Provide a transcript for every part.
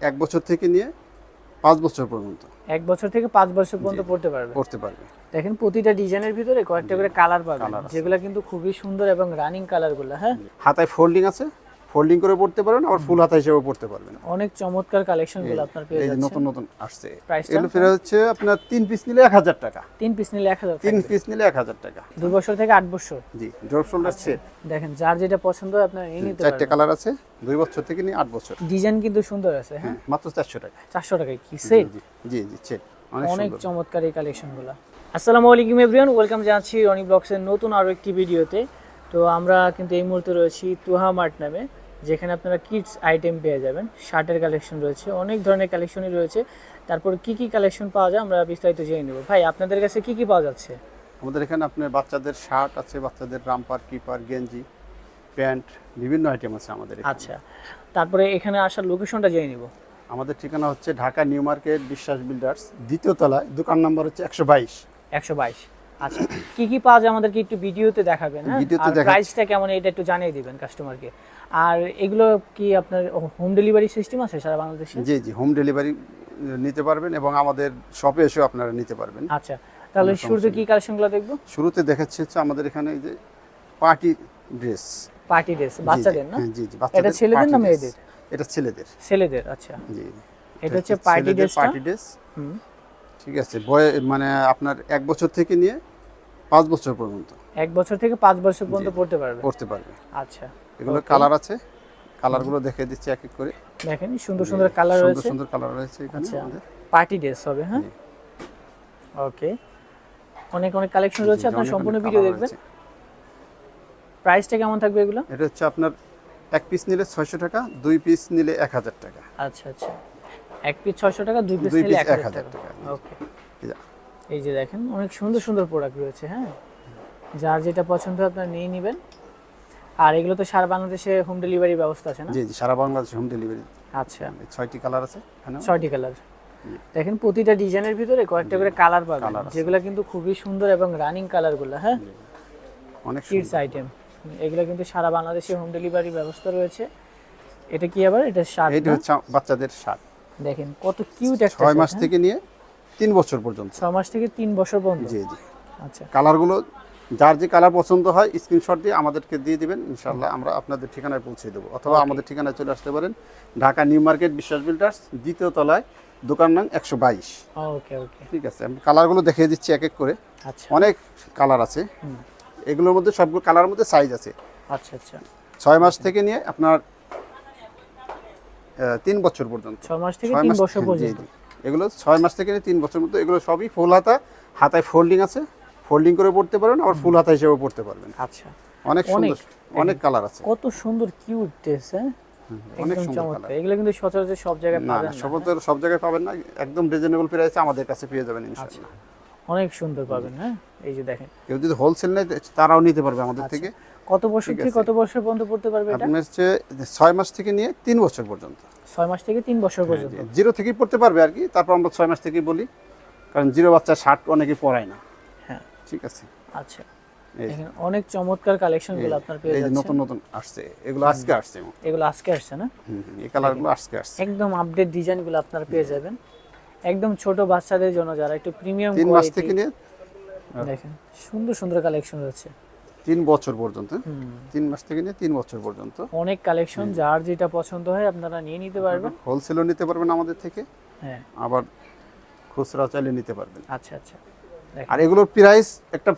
এক বছর থেকে নিয়ে পাঁচ বছর পর্যন্ত। এক বছর থেকে পাঁচ বছর পর্যন্ত পড়তে পারবে? পড়তে পারবে। দেখেন প্রতিটা ডিজাইনের ভিতরে কয়েকটা করে কালার পাবেন। যেগুলো কিন্তু খুবই সুন্দর এবং রানিং কালারগুলো হ্যাঁ? হাতায় ফোল্ডিং আছে? ফোল্ডিং করে পড়তে পারবেন আবার ফুল হাতা হিসেবে পড়তে পারবেন। অনেক চমৎকার কালেকশনগুলো আপনার পেয়ে এই যাচ্ছে নতুন নতুন আসছে। এগুলো ফেরা হচ্ছে আপনার তিন পিস নিলে এক হাজার টাকা। তিন পিস নিলে এক হাজার তিন থাকবে। পিস নিলে এক হাজার টাকা। দুই বছর থেকে আট বছর। জি ড্রপ শোল্ডার সেট দেখেন যার যেটা পছন্দ হয় আপনার নিয়ে নিতে চারটে পারবেন। কালার আছে দুই বছর থেকে নিয়ে আট বছর। ডিজাইন কিন্তু সুন্দর আছে হ্যাঁ? মাত্র চারশো টাকা। চারশো টাকায় কি সেট জি জি সেট অনেক অনেক চমৎকার এই কালেকশন কালেকশনগুলো। আসসালামু আলাইকুম এভরিওয়ান ওয়েলকাম জানাচ্ছি রনি ব্লগসের নতুন আরও একটি ভিডিওতে। তো আমরা কিন্তু এই মুহূর্তে রয়েছি তুহা মার্ট নামে যেখানে আপনারা কিডস আইটেম পেয়ে যাবেন। শার্টের কালেকশন রয়েছে অনেক ধরনের কালেকশনই রয়েছে। তারপর কি কি কালেকশন পাওয়া যায় আমরা বিস্তারিত জেনে নেব। ভাই আপনাদের কাছে কি কি পাওয়া যাচ্ছে? আমাদের এখানে আপনার বাচ্চাদের শার্ট আছে বাচ্চাদের রামপার কিপার গেঞ্জি প্যান্ট বিভিন্ন আইটেম আছে আমাদের আচ্ছা তারপরে এখানে আসার লোকেশনটা জেনে নিব। আমাদের ঠিকানা হচ্ছে Dhaka New Market Biswas builders দ্বিতীয় তলায় দোকান নাম্বার হচ্ছে একশো বাইশ। একশো বাইশ। আচ্ছা কি কি পাওয়া যায় আমাদেরকে একটু ভিডিওতে দেখাবেন হ্যাঁ? আর প্রাইসটা কেমন এটা একটু জানিয়ে দিবেন কাস্টমারকে আর এগুলো কি আপনার হোম ডেলিভারি সিস্টেম আছে সারা বাংলাদেশে? জি জি হোম ডেলিভারি নিতে পারবেন এবং আমাদের শপে এসেও আপনারা নিতে পারবেন। আচ্ছা তাহলে শুরুতে কি কালেকশনগুলো দেখব? শুরুতে দেখাচ্ছে হচ্ছে আমাদের এখানে এই যে পার্টি ড্রেস পার্টি ড্রেস বাচ্চাদের না? জি জি বাচ্চাদের ছেলেদের না মেয়েদের? এটা ছেলেদের। ছেলেদের আচ্ছা। জি এটা হচ্ছে পার্টি ড্রেসটা পার্টি ড্রেস হুম। ঠিক আছে বয় মানে আপনার এক বছর থেকে নিয়ে পাঁচ বছর পর্যন্ত। এক বছর থেকে পাঁচ বছর পর্যন্ত পড়তে পারবে? পড়তে পারবে। আচ্ছা এগুলো কালার আছে কালারগুলো দেখে দিচ্ছি এক এক করে। দেখেন সুন্দর সুন্দর কালার রয়েছে। সুন্দর সুন্দর কালার রয়েছে এখানে আচ্ছা। আমাদের। পার্টি ড্রেস হবে হ্যাঁ? ওকে। অনেক অনেক কালেকশন রয়েছে আপনার সম্পূর্ণ ভিডিও দেখবেন। প্রাইসটা কেমন থাকবে এগুলো? এটা হচ্ছে আপনার এক পিস নিলে ছয়শো টাকা দুই পিস নিলে এক হাজার টাকা। আচ্ছা আচ্ছা। এক পিস ছয়শো টাকা দুই পিস নিলে এক হাজার 1000 টাকা। ওকে এই যে, দেখেন অনেক সুন্দর সুন্দর প্রোডাক্ট রয়েছে হ্যাঁ? যার যেটা পছন্দ আপনারা নিয়ে নেবেন। আর এগুলো তো সারা বাংলাদেশে হোম ডেলিভারি ব্যবস্থা আছে না? জি জি সারা বাংলাদেশ হোম ডেলিভারি আচ্ছা। ছয়টি কালার আছে ছয়টি কালার দেখেন প্রতিটা ডিজাইনের ভিতরে কয়েকটা করে কালার পাবেন। যেগুলো কিন্তু খুবই সুন্দর এবং রানিং কালারগুলো হ্যাঁ? অনেক কিডস আইটেম এগুলো কিন্তু সারা বাংলাদেশে হোম ডেলিভারি ব্যবস্থা রয়েছে। এটা কি আবার? এটা শার্ট এটা হচ্ছে বাচ্চাদের শার্ট দেখেন কত কিউট একটা ছয় মাস হ্যাঁ? থেকে নিয়ে তিন বছর পর্যন্ত। ছয় মাস থেকে তিন বছর পর্যন্ত? জি জি। আচ্ছা। কালারগুলো যার যে কালার পছন্দ হয় স্ক্রিনশট দিয়ে আমাদেরকে দিয়ে দিবেন ইনশাল্লাহ আমরা আপনাদের ঠিকানায় পৌঁছে দেবো। অথবা আমাদের ঠিকানায় চলে আসতে পারেন Dhaka New Market Biswas builders দ্বিতীয় তলায় দোকান নাম একশো বাইশ। ওকে ওকে ঠিক আছে আমি কালারগুলো দেখিয়ে দিচ্ছি এক এক করে। আচ্ছা। অনেক কালার আছে। এগুলোর মধ্যে সবগুলো কালারের মধ্যে সাইজ আছে। আচ্ছা আচ্ছা। ছয় মাস থেকে নিয়ে আপনার তিন বছর পর্যন্ত। ছয় মাস থেকে তিন বছর পর্যন্ত। এগুলো ছয় মাস থেকে তিন বছর মধ্যে এগুলো সবই ফুল হাতা। হাতায় ফোল্ডিং আছে। ফোল্ডিং করে পড়তে পারবেন আবার ফুল হাতা হিসেবে পড়তে পারবেন। আচ্ছা। অনেক। সুন্দর। অনেক। কালার আছে। কত সুন্দর কিউট ড্রেস হ্যাঁ? অনেক সুন্দর কালার এগুলো কিন্তু সচরাচর সব জায়গায় পাবেন না। সব জায়গায় পাবেন না। একদম রিজনেবল প্রাইসে আমাদের কাছে পেয়ে যাবেন আচ্ছা। ইনশাআল্লাহ অনেক সুন্দর পাবেন হ্যাঁ? এই যে দেখেন। কেউ যদি হোলসেল নেয় তারাও নিতে পারবে আমাদের আচ্ছা। থেকে। কত বছর থেকে কত বছর পর্যন্ত পড়তে পারবে এটা? আপনার হচ্ছে ছয় মাস থেকে নিয়ে তিন বছর পর্যন্ত। ছয় মাস থেকে তিন বছর পর্যন্ত। জিরো থেকেই পড়তে পারবে আর কি তারপর আমরা ছয় মাস থেকেই বলি কারণ জিরো বাচ্চা শার্ট অনেকে পরায় না। হ্যাঁ। ঠিক আছে। আচ্ছা। দেখেন অনেক চমৎকার কালেকশনগুলো আপনার পেয়ে এই যে যাচ্ছেন। নতুন নতুন আসছে। এগুলো আজকে আসছে। এগুলো আজকে আসছে না? এই কালারগুলো আজকে আসছে। একদম আপডেট ডিজাইনগুলো আপনার পেয়ে যাবেন। একদম ছোট বাচ্চাদের জন্য যারা একটু প্রিমিয়াম তিন মাস থেকে নিয়ে দেখেন সুন্দর সুন্দর কালেকশন রয়েছে। তিন বছর পর্যন্ত হুম, তিন মাস থেকে নিয়ে তিন বছর পর্যন্ত। অনেক কালেকশন যার যেটা পছন্দ হয় আপনারা নিয়ে নিতে পারবেন। হোলসেলও নিতে পারবেন আমাদের থেকে হ্যাঁ। আবার খুচরা চাইলে নিতে পারবেন। আচ্ছা আচ্ছা। আর এগুলোর প্রাইস একটা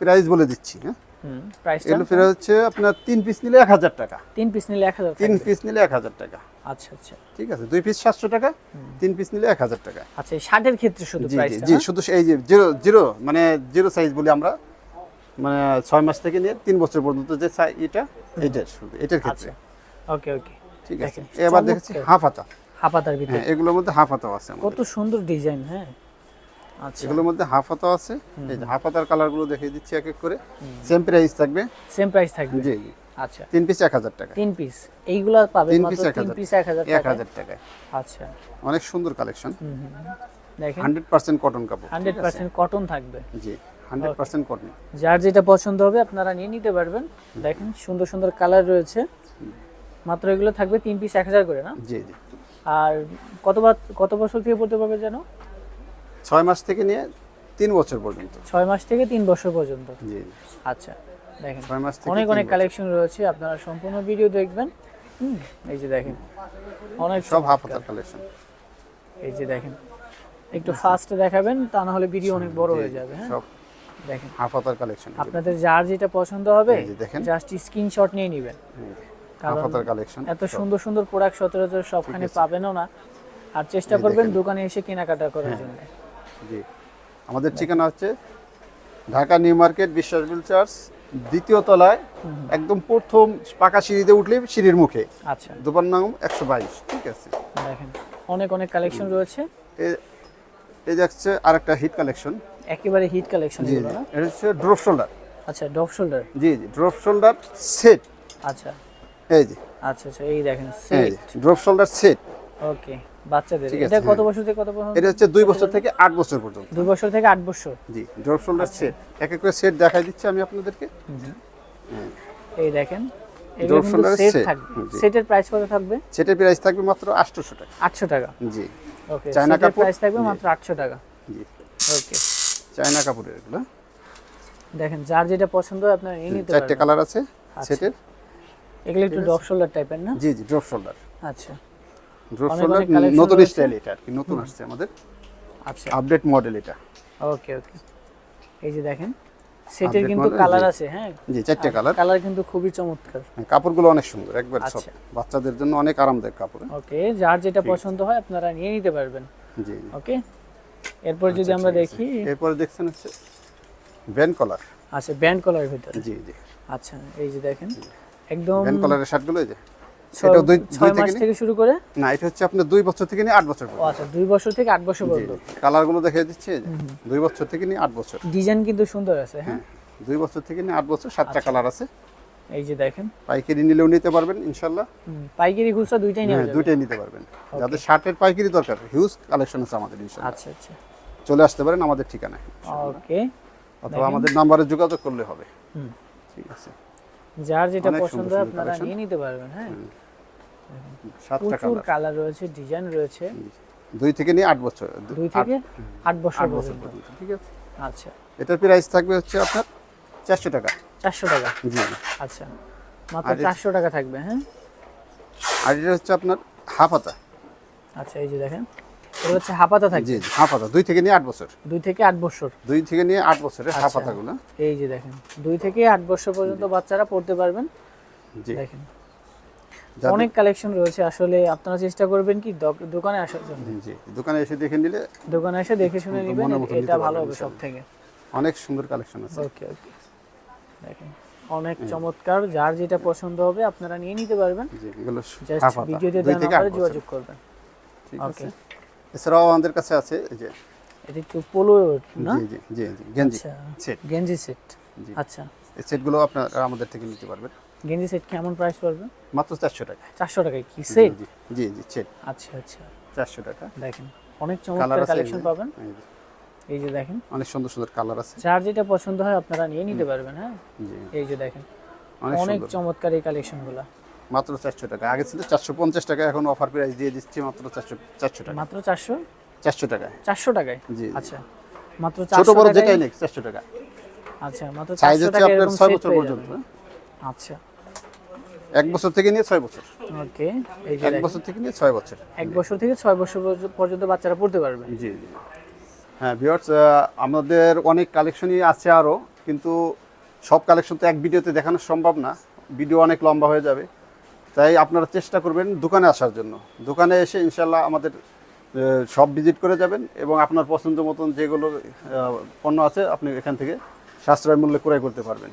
প্রাইস বলে দিচ্ছি হ্যাঁ? এগুলো প্রাইস হচ্ছে আপনার তিন পিস নিলে এক হাজার টাকা। তিন পিস নিলে এক হাজার তিন পিস নিলে এক হাজার টাকা। আচ্ছা আচ্ছা। ঠিক আছে দুই পিস সাতশো টাকা তিন পিস নিলে এক হাজার টাকা। আচ্ছা শার্টের ক্ষেত্রে শুধু জি জি জি শুধু এই যে জিরো জিরো মানে জিরো সাইজ বলি আমরা মানে ছয় মাস থেকে নিয়ে তিন বছর পর্যন্ত যে চাই এটা এটার শুধু এটার ক্ষেত্রে। ওকে ওকে। ঠিক আছে। এবার দেখেছি হাফ হাতা। হাফাতার ভিতরে হ্যাঁ এগুলোর মধ্যে হাফ হাতাও আছে কত সুন্দর ডিজাইন হ্যাঁ। আচ্ছা। এগুলোর মধ্যে হাফ হাতাও আছে। এই যে হাফ হাতার কালারগুলো দেখিয়ে দিচ্ছি এক এক করে। সেম প্রাইস থাকবে। সেম প্রাইস থাকবে? জি জি। আচ্ছা। তিন পিস এক হাজার টাকা। তিন পিস। এইগুলা পাবেন তিন এক তিন। পিস এক হাজার এক টাকা হাজার টাকায়। আচ্ছা। অনেক সুন্দর কালেকশন। দেখেন। হান্ড্রেড পার্সেন্ট কটন কাপড় হান্ড্রেড পার্সেন্ট কটন থাকবে। জি। হান্ড্রেড পার্সেন্ট কটন যার যেটা পছন্দ হবে আপনারা নিয়ে নিতে পারবেন। দেখেন সুন্দর সুন্দর কালার রয়েছে। মাত্র এগুলো থাকবে তিন পিস এক হাজার করে না? জি জি। আর কত কত বছর থেকে পড়তে পারবে যেন? ছয় মাস থেকে নিয়ে তিন বছর পর্যন্ত। ছয় মাস থেকে তিন বছর পর্যন্ত। জি আচ্ছা দেখেন ছয় মাস থেকে অনেক অনেক কালেকশন রয়েছে আপনারা সম্পূর্ণ ভিডিও দেখবেন। হুম, এই যে দেখেন অনেক সব হাফ হাতার কালেকশন এই যে দেখেন একটু ফাস্ট দেখাবেন তা না হলে ভিডিও অনেক বড় হয়ে যাবে হ্যাঁ? দেখেন। হাফ হাতার কালেকশন আপনাদের যার যেটা পছন্দ হবে দেখেন। জাস্ট স্ক্রিনশট নিয়ে নেবেন। হাফ হাতার কালেকশন এত সুন্দর সুন্দর প্রোডাক্ট সচরাচর সবখানে পাবেনও না। আর চেষ্টা করবেন দোকানে এসে কেনাকাটা করার হ্যাঁ। জন্য। জি। আমাদের ঠিকানা হচ্ছে Dhaka New Market Biswas church দ্বিতীয় তলায় একদম প্রথম পাকা সিঁড়িতে উঠলে সিঁড়ির মুখে। আচ্ছা। দোকান নাম একশো বাইশ ঠিক আছে। দেখেন অনেক অনেক কালেকশন রয়েছে। এ- এই যাচ্ছে আরেকটা হিট কালেকশন একেবারে হিট কালেকশন জি জি। এটা হচ্ছে ড্রপ শোল্ডার আচ্ছা ডপ শোল্ডার জি জি ড্রপ শোল্ডার সেট আচ্ছা। এই যে। আচ্ছা আচ্ছা এই দেখেন যে ড্রপ শোল্ডার সেট ওকে বাচ্চাদের। এটা কত। বছর থেকে কত বছর এটা হচ্ছে দুই বছর থেকে আট বছর পর্যন্ত। দুই বছর থেকে আট বছর? জি ড্রপ শোল্ডার। সেট এক এক করে সেট দেখাই দিচ্ছি আমি আপনাদেরকে। এই দেখেন এগুলো Drop সেট থাকবে। সেটের প্রাইস কত থাকবে? সেটের প্রাইস থাকবে মাত্র আটশোশো টাকা। আটশো টাকা। জি। ওকে চায়না কাপড়? প্রাইস থাকবে মাত্র আটশো টাকা। জি। ওকে। চায়না কাপড়ের এগুলো। দেখেন যার যেটা পছন্দ হয় আপনারা নিয়ে নিতে চারটে কালার আছে আচ্ছা। সেটের। এগুলো একটু ডপ শোল্ডার টাইপের না? জি জি ড্রপ শোল্ডার। আচ্ছা। ড্রপ শোল্ডার নতুন স্টাইল এটা আর কি নতুন আসছে আমাদের। আচ্ছা। আপডেট মডেল এটা। ওকে ওকে। এই যে দেখেন সেটের কিন্তু কালার আছে হ্যাঁ? জি চারটে কালার কালার কিন্তু খুবই চমৎকার। কাপড়গুলো অনেক সুন্দর একবার সব আচ্ছা। বাচ্চাদের জন্য অনেক আরামদায়ক কাপড় হ্যাঁ? ওকে যার যেটা পছন্দ হয় আপনারা নিয়ে নিতে পারবেন। জি। ওকে? এরপর যদি আমরা দেখি এরপরে দেখছেন হচ্ছে ব্যান্ড কলার। আচ্ছা ব্যান্ড কলার ভিতরে। জি জি। আচ্ছা এই যে দেখেন একদম ব্যান্ড কলারের শার্টগুলো এই যে। এটা দুই দুই মাস থেকে শুরু করে না এটা হচ্ছে আপনার দুই বছর থেকে নিয়ে আট বছর পর্যন্ত। আচ্ছা দুই বছর থেকে আট বছর পর্যন্ত। কালারগুলো দেখে দিচ্ছি এই যে, দুই বছর থেকে নিয়ে আট বছর। ডিজাইন কিন্তু সুন্দর আছে হ্যাঁ? দুই বছর থেকে নিয়ে আট বছর সাতটা আচ্ছা। কালার আছে। এই যে দেখেন। পাইকারি নিলেও নিতে পারবেন ইনশাল্লাহ হুম, পাইকারি খুচরা দুইটাই নেওয়া হ্যাঁ যাবে। দুইটাই নিতে পারবেন। যাদের শার্টের পাইকারি দরকার হিউজ কালেকশন আছে আমাদের ইনশাল্লাহ আচ্ছা আচ্ছা। চলে আসতে পারেন আমাদের ঠিকানায় ওকে অথবা আমাদের নাম্বারে যোগাযোগ করলে হবে। হুম। ঠিক আছে। যার যেটা পছন্দ হয় আপনারা নিয়ে নিতে পারবেন হ্যাঁ। সাতটা কালার কালার রয়েছে ডিজাইন রয়েছে। দুই থেকে নিয়ে আট বছর দুই থেকে আট বছর পর্যন্ত। ঠিক আছে? আচ্ছা। এটার প্রাইস থাকবে হচ্ছে আপনার চারশো টাকা। চারশো টাকা? জি। আচ্ছা। মাত্র চারশো টাকা থাকবে হ্যাঁ? আর এটা হচ্ছে আপনার হাফ হাতা। আচ্ছা এই যে দেখেন। এটা হচ্ছে হাপাতা থাকবে? জি জি হাফ হাতা। দুই থেকে নিয়ে আট বছর। দুই থেকে আট বছর? দুই থেকে নিয়ে আট বছরের হাফ আচ্ছা। এই যে দেখেন। দুই থেকে আট বছর পর্যন্ত বাচ্চারা পড়তে পারবেন। জি। দেখেন। অনেক কালেকশন রয়েছে। আসলে আপনারা চেষ্টা করবেন কি দোকানে আসার জন্য। জি দোকানে এসে দেখে নিলে দোকানে এসে দেখে শুনে নেবেন এটা ভালো হবে সব থেকে অনেক সুন্দর কালেকশন আছে। ওকে ওকে। দেখেন। অনেক চমৎকার যার যেটা পছন্দ হবে আপনারা নিয়ে নিতে পারবেন। জাস্ট ভিডিওতে দেওয়া নাম্বারে যোগাযোগ করবেন। ঠিক আছে। এছাড়াও আমাদের কাছে আছে এই যে এটা একটু পোলো না? জি জি গেঞ্জি আচ্ছা সেট। গেঞ্জি সেট। আচ্ছা। এই সেটগুলো আপনারা আমাদের থেকে নিতে পারবেন। গেঞ্জি সেট কেমন প্রাইস পড়বে? মাত্র চারশো টাকা। চারশো টাকায় কি? সেট জি জি সেট আচ্ছা আচ্ছা। চারশো টাকা। দেখেন অনেক চমৎকার কালেকশন পাবেন। এই যে, দেখেন। অনেক সুন্দর সুন্দর কালার আছে। যার যেটা পছন্দ হয় আপনারা নিয়ে নিতে পারবেন হ্যাঁ? এই যে দেখেন। অনেক চমৎকার এই কালেকশনগুলো মাত্র চারশো টাকা। আগে ছিল চারশো পঞ্চাশ টাকা এখন অফার প্রাইস দিয়ে দিচ্ছি মাত্র চারশো চারশো টাকা। মাত্র চারশো? চারশো টাকায়। চারশো টাকায়? জি আচ্ছা। মাত্র ছোট বড় যেটাই নেই চারশো টাকা। আচ্ছা মাত্র সাইজ চারশো হচ্ছে আপনার ছয় বছর পর্যন্ত। আচ্ছা। এক বছর থেকে নিয়ে ছয় বছর। ওকে এই যে এক বছর থেকে নিয়ে ছয় বছর। এক বছর থেকে ছয় বছর পর্য- পর্যন্ত বাচ্চারা পড়তে পারবে। জি জি। হ্যাঁ ভিওর্স আমাদের অনেক কালেকশনই আছে আরও কিন্তু সব কালেকশন তো এক ভিডিওতে দেখানো সম্ভব না। ভিডিও অনেক লম্বা হয়ে যাবে। তাই আপনারা চেষ্টা করবেন দোকানে আসার জন্য। দোকানে এসে ইনশাল্লাহ আমাদের সব ভিজিট করে যাবেন এবং আপনার পছন্দ মতন যেগুলো পণ্য আছে, আপনি এখান থেকে সাশ্রয় মূল্যে ক্রয় করতে পারবেন।